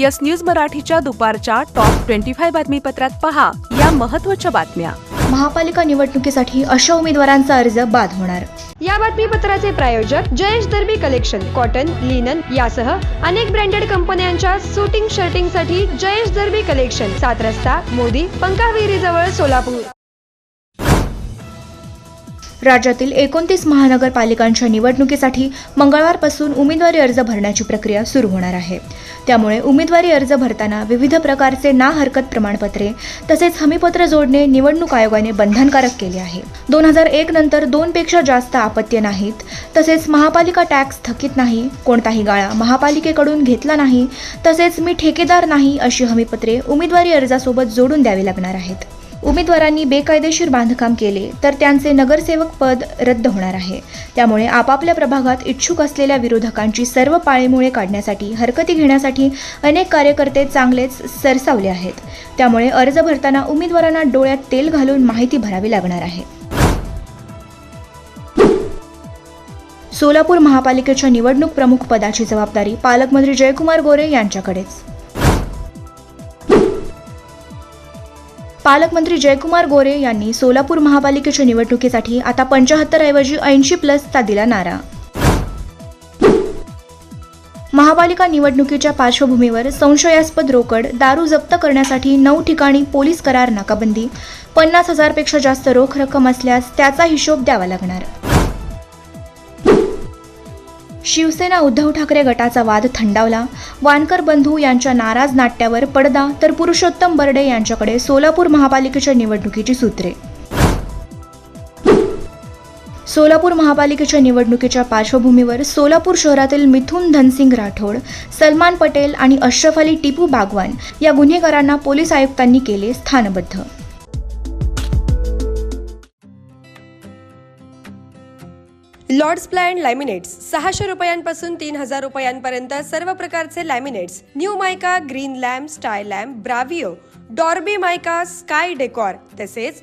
Yes news मराठीच्या दुपारच्या top twenty five बातमीपत्रात पहा या महत्त्वाच्या बातम्या. महापालिका निवडणुकीसाठी अशा उमेदवारांचा अर्ज बाद होणार. या बातमीपत्राचे प्रायोजक Jayesh Darbi collection cotton linen यासह अनेक ब्रँडेड कंपन्यांच्या सुटिंग शर्टिंगसाठी जयेश दर्बी कलेक्शन सात रस्ता मोदी पंकाविहिरी जवळ सोलापूर. राज्यातील एकोणतीस महानगरपालिकांच्या निवडणुकीसाठी मंगळवारपासून उमेदवारी अर्ज भरण्याची प्रक्रिया सुरू होणार आहे. त्यामुळे उमेदवारी अर्ज भरताना विविध प्रकारचे ना हरकत प्रमाणपत्रे तसेच हमीपत्र जोडणे निवडणूक आयोगाने बंधनकारक केले आहे. दोन हजार एक नंतर दोनपेक्षा जास्त आपत्य नाहीत. तसेच महापालिका टॅक्स थकीत नाही कोणताही गाळा महापालिकेकडून घेतला नाही तसेच मी ठेकेदार नाही अशी हमीपत्रे उमेदवारी अर्जासोबत जोडून द्यावी लागणार आहेत. उमेदवारांनी बेकायदेशीर बांधकाम केले तर त्यांचे नगरसेवक पद रद्द होणार आहे. त्यामुळे आपापल्या प्रभागात इच्छुक असलेल्या विरोधकांची सर्व पाळेमुळे काढण्यासाठी हरकती घेण्यासाठी अनेक कार्यकर्ते चांगलेच सरसावले आहेत. त्यामुळे अर्ज भरताना उमेदवारांना डोळ्यात तेल घालून माहिती भरावी लागणार आहे. सोलापूर महापालिकेच्या निवडणूक प्रमुख पदाची जबाबदारी पालकमंत्री जयकुमार गोरे यांच्याकडेच. पालकमंत्री जयकुमार गोरे यांनी सोलापूर महापालिकेच्या निवडणुकीसाठी आता पंचाहत्तर ऐवजी ऐंशी प्लसचा दिला नारा. महापालिका निवडणुकीच्या पार्श्वभूमीवर संशयास्पद रोकड दारू जप्त करण्यासाठी नऊ ठिकाणी पोलीस करार नाकाबंदी. पन्नास हजारपेक्षा जास्त रोख रक्कम असल्यास त्याचा हिशोब द्यावा लागणार. शिवसेना उद्धव ठाकरे गटाचा वाद थंडावला. वानकर बंधू यांच्या नाराज नाट्यावर पडदा तर पुरुषोत्तम बर्डे यांच्याकडे सोलापूर महापालिकेच्या निवडणुकीची सूत्रे. सोलापूर महापालिकेच्या निवडणुकीच्या पार्श्वभूमीवर सोलापूर शहरातील मिथुन धनसिंग राठोड सलमान पटेल आणि अशरफ अली टिपू बागवान या गुन्हेगारांना पोलीस आयुक्तांनी केले स्थानबद्ध. लॉर्ड्स प्लॅन लॅमिनेट्स सहाशे रुपयांपासून तीन हजार रुपयांपर्यंत सर्व प्रकारचे laminates. New mica Greenlam Stylam Bravio डॉर्बी mica sky decor तसेच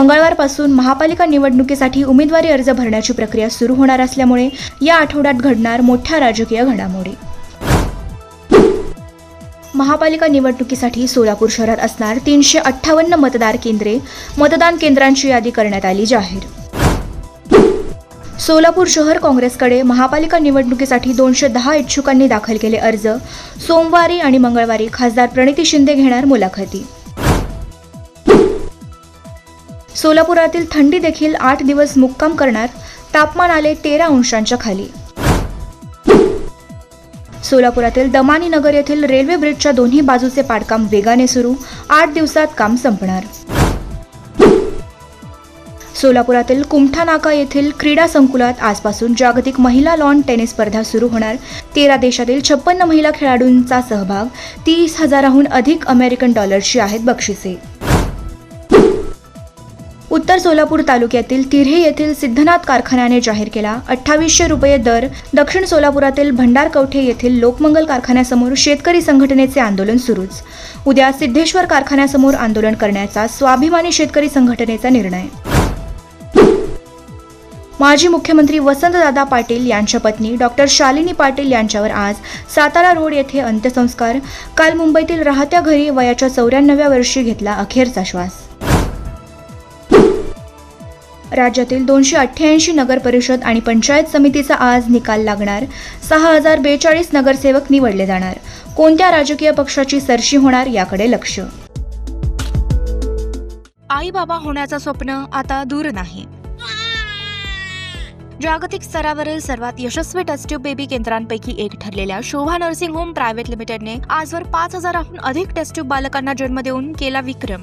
मंगळवारपासून महापालिका निवडणुकीसाठी उमेदवारी अर्ज भरण्याची प्रक्रिया सुरू होणार असल्यामुळे या आठवड्यात घडणार मोठ्या राजकीय घडामोडी. महापालिका निवडणुकीसाठी सोलापूर शहरात असणार तीनशे अठ्ठावन्न मतदार केंद्रे मतदान केंद्रांची यादी करण्यात आली जाहीर. सोलापूर शहर काँग्रेसकडे महापालिका निवडणुकीसाठी दोनशे दहा इच्छुकांनी दाखल केले अर्ज. सोमवारी आणि मंगळवारी खासदार प्रणिती शिंदे घेणार मुलाखती. सोलापुरातील थंडी देखील आठ दिवस मुक्काम करणार. तापमान आले तेरा अंशांच्या खाली. सोलापुरातील दमानी नगर येथील रेल्वे ब्रिजच्या दोन्ही बाजूचे पाडकाम वेगाने सुरू. आठ दिवसात काम संपणार. सोलापुरातील कुमठा नाका येथील क्रीडा संकुलात आजपासून जागतिक महिला लॉन टेनिस स्पर्धा सुरू होणार. तेरा देशातील छप्पन्न महिला खेळाडूंचा सहभाग. तीस हजाराहून अधिक अमेरिकन डॉलर्सची आहेत बक्षिसे. उत्तर सोलापूर तालुक्यातील तिर्हे येथील सिद्धनाथ कारखान्याने जाहीर केला. अठ्ठावीसशे रुपये दर दक्षिण सोलापुरातील भंडारकवठे येथील लोकमंगल कारखान्यासमोर शेतकरी संघटनेचे आंदोलन सुरूच. उद्या सिद्धेश्वर कारखान्यासमोर आंदोलन करण्याचा स्वाभिमानी शेतकरी संघटनेचा निर्णय. माजी मुख्यमंत्री वसंतदादा पाटील यांच्या पत्नी डॉक्टर शालिनी पाटील यांच्यावर आज सातारा रोड येथे अंत्यसंस्कार. काल मुंबईतील राहत्या घरी वयाच्या चौऱ्याण्णव्या वर्षी घेतला अखेरचा श्वास. राज्यातील दोनशे अठ्ठ्याऐंशी नगरपरिषद आणि पंचायत समितीचा आज निकाल लागणार. सहा हजार बेचाळीस नगरसेवक निवडले जाणार. कोणत्या राजकीय पक्षाची सरशी होणार याकडे लक्ष? आई बाबा होण्याचं स्वप्न आता दूर नाही. जागतिक स्तरावरील सर्वात यशस्वी टेस्ट्यूब बेबी केंद्रांपैकी एक ठरलेल्या शोभा नर्सिंग होम प्रायव्हेट लिमिटेडने आजवर पाच हजाराहून अधिक टेस्ट्यूब बालकांना जन्म देऊन केला विक्रम.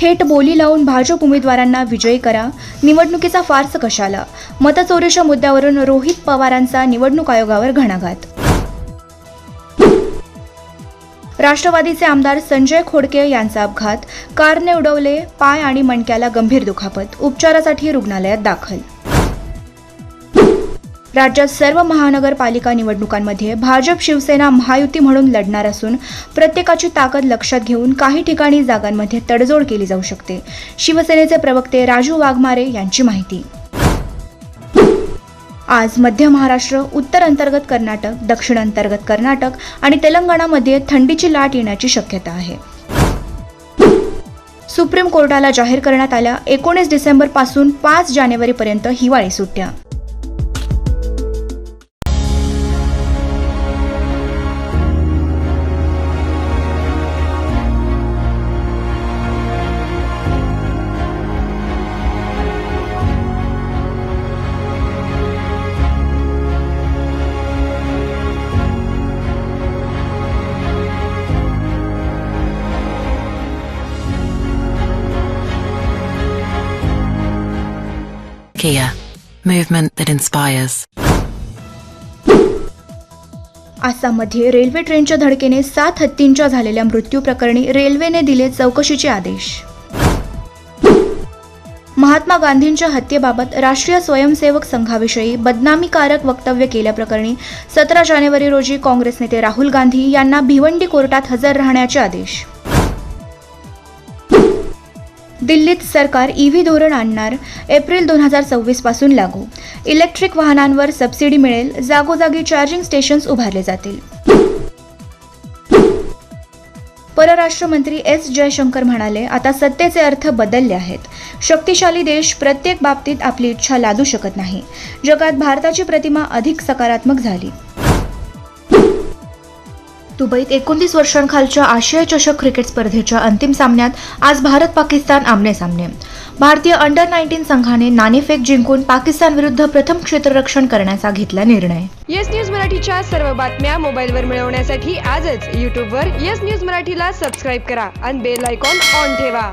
थेट बोली लावून भाजप उमेदवारांना विजयी करा. निवडणुकीचा फार्स कशाला? मतचोरीच्या मुद्द्यावरून रोहित पवारांचा निवडणूक आयोगावर घणाघात. राष्ट्रवादीचे आमदार संजय खोडके यांचा अपघात. कारने उडवले पाय आणि मणक्याला गंभीर दुखापत. उपचारासाठी रुग्णालयात दाखल. राज्यात सर्व महानगरपालिका निवडणुकांमध्ये भाजप शिवसेना महायुती म्हणून लढणार असून प्रत्येकाची ताकद लक्षात घेऊन काही ठिकाणी जागांमध्ये तडजोड केली जाऊ शकते. शिवसेनेचे प्रवक्ते राजू वाघमारे यांची माहिती. आज मध्य महाराष्ट्र उत्तर अंतर्गत कर्नाटक दक्षिण अंतर्गत कर्नाटक आणि तेलंगणामध्ये थंडीची लाट येण्याची शक्यता आहे. सुप्रीम कोर्टाला जाहीर करण्यात आल्या एकोणीस डिसेंबरपासून पाच जानेवारीपर्यंत हिवाळी सुट्ट्या. Kia, movement that inspires. आसाममध्ये रेल्वे ट्रेनच्या धडकेने सात हत्तींच्या झालेल्या मृत्यू प्रकरणी रेल्वेने दिले चौकशीचे आदेश. महात्मा गांधींच्या हत्येबाबत राष्ट्रीय स्वयंसेवक संघाविषयी बदनामीकारक वक्तव्य केल्याप्रकरणी सतरा जानेवारी रोजी काँग्रेस नेते राहुल गांधी यांना भिवंडी कोर्टात हजर राहण्याचे आदेश. दिल्लीत सरकार ईव्ही धोरण आणणार एप्रिल दोन हजार सव्वीसपासून लागू. इलेक्ट्रिक वाहनांवर सबसिडी मिळेल जागोजागी चार्जिंग स्टेशन्स उभारले जातील. परराष्ट्र मंत्री एस जयशंकर म्हणाले आता सत्तेचे अर्थ बदलले आहेत. शक्तिशाली देश प्रत्येक बाबतीत आपली इच्छा लादू शकत नाही. जगात भारताची प्रतिमा अधिक सकारात्मक झाली. दुबईत एकोणतीस वर्षांखालच्या आशिया चषक क्रिकेट स्पर्धेच्या अंतिम सामन्यात आज भारत पाकिस्तान आमने सामने. भारतीय अंडर नाईन्टीन संघाने नाणेफेक जिंकून पाकिस्तान विरुद्ध प्रथम क्षेत्ररक्षण करण्याचा घेतला निर्णय. येस न्यूज मराठीच्या सर्व बातम्या मोबाईलवर मिळवण्यासाठी आजच यूट्यूबवर येस न्यूज मराठीला सबस्क्राईब करा आणि बेल आयकॉन ऑन ठेवा.